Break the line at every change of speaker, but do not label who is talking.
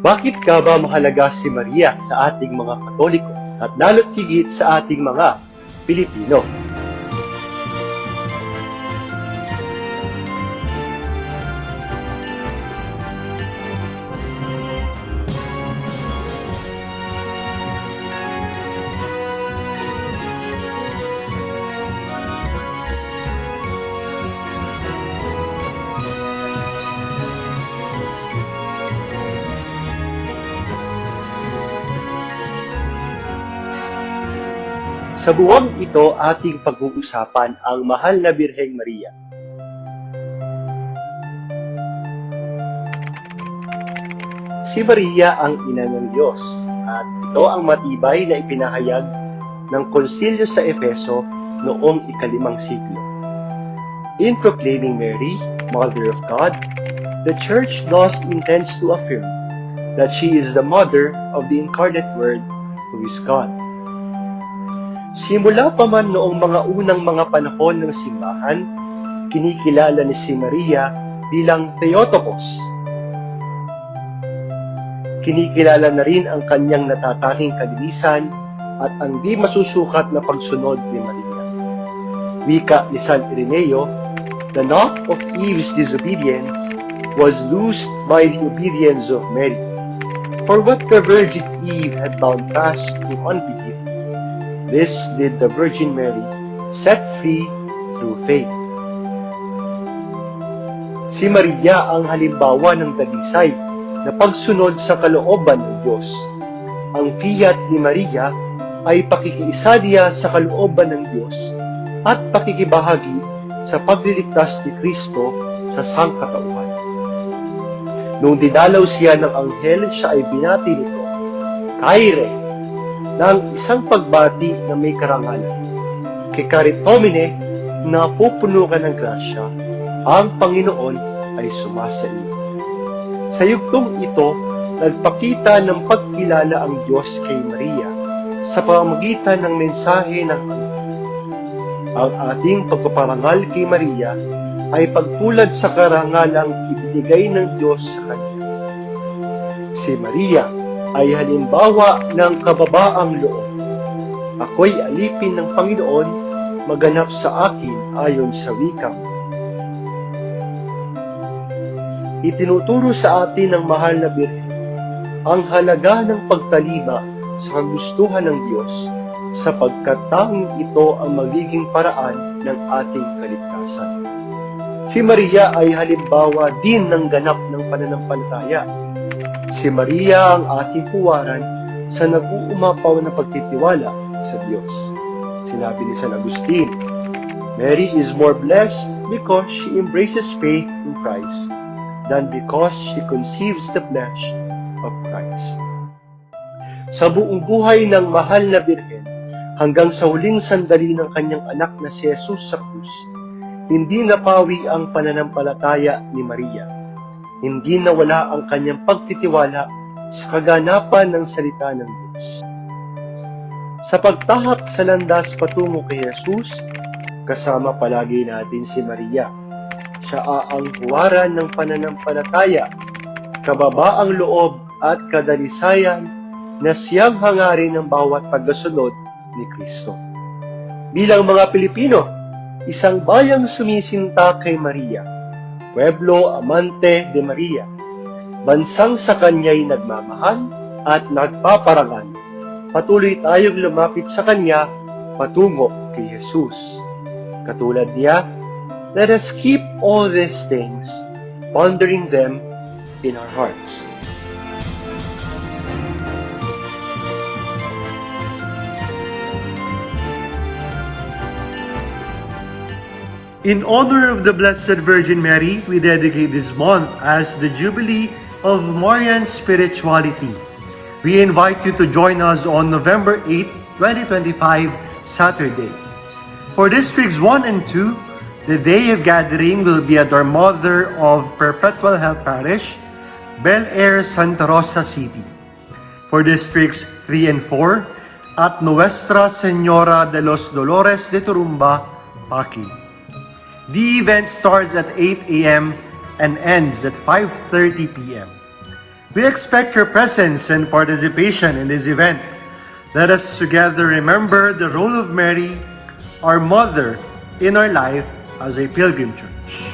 Bakit ka ba mahalaga si Maria sa ating mga Katoliko at lalo't higit sa ating mga Pilipino? Sa buwang ito, ating pag-uusapan ang mahal na Birheng Maria. Si Maria ang ina ng Diyos at ito ang matibay na ipinahayag ng konsilyo sa Efeso noong ikalimang siglo. In proclaiming Mary, Mother of God, the Church thus intends to affirm that she is the mother of the incarnate Word who is God. Simula pa man noong mga unang mga panahon ng simbahan, kinikilala ni si Maria bilang Theotokos. Kinikilala na rin ang kanyang natatanging kalinisan at ang di masusukat na pagsunod ni Maria. Wika ni San Ireneo, the knot of Eve's disobedience was loosed by the obedience of Mary. For what the Virgin Eve had bound fast in unbelief, This did the Virgin Mary set free through faith. Si Maria ang halimbawa ng dalisay na pagsunod sa kalooban ng Diyos. Ang fiat ni Maria ay pakikiisa niya sa kalooban ng Diyos at pakikibahagi sa pagliligtas ni Kristo sa sangkatauhan. Nung dinalaw siya ng anghel, siya ay binati nito, Kaire, ng isang pagbati na may karangalan. Kay Caritomine, na pupuno ka ng grasya, ang Panginoon ay sumasa. Sa yugtong ito, nagpakita ng pagkilala ang Diyos kay Maria sa pamamagitan ng mensahe ng anghel. Ang ating pagpaparangal kay Maria ay pagtulad sa karangalang ibinigay ng Diyos sa Kanya. Si Maria ay halimbawa ng kababaang loob. Ako'y alipin ng Panginoon, maganap sa akin ayon sa wikang. Itinuturo sa atin ng mahal na Birhen ang halaga ng pagtalima sa kagustuhan ng Diyos sapagkat tanging ito ang magiging paraan ng ating kaligtasan. Si Maria ay halimbawa din ng ganap ng pananampalataya Si Maria ang ating puwaran sa nag-uumapaw na pagtitiwala sa Diyos. Sinabi ni San Agustin, Mary is more blessed because she embraces faith in Christ than because she conceives the flesh of Christ. Sa buong buhay ng mahal na Birhen, hanggang sa huling sandali ng kanyang anak na si Jesus sa krus, hindi napawi ang pananampalataya ni Maria hindi nawala ang kanyang pagtitiwala sa kaganapan ng salita ng Diyos. Sa pagtahak sa landas patungo kay Jesus, kasama palagi natin si Maria. Siya ang huwaran ng pananampalataya, kababaang loob at kadalisayan na siyang hangarin ng bawat tagasunod ni Kristo. Bilang mga Pilipino, isang bayang sumisinta kay Maria, Pueblo Amante de Maria, bansang sa kanya'y nagmamahal at nagpaparangal. Patuloy tayong lumapit sa kanya patungo kay Jesus. Katulad niya, let us keep all these things, pondering them in our hearts. In honor of the Blessed Virgin Mary, we dedicate this month as the Jubilee of Marian Spirituality. We invite you to join us on November 8, 2025, Saturday. For districts 1 and 2, the day of gathering will be at our Mother of Perpetual Help Parish, Bel Air, Santa Rosa City. For districts 3 and 4, at Nuestra Senora de los Dolores de Turumba, Paki. The event starts at 8 a.m. and ends at 5.30 p.m.
We expect your presence and participation in this event. Let us together remember the role of Mary, our mother, in our life as a pilgrim church.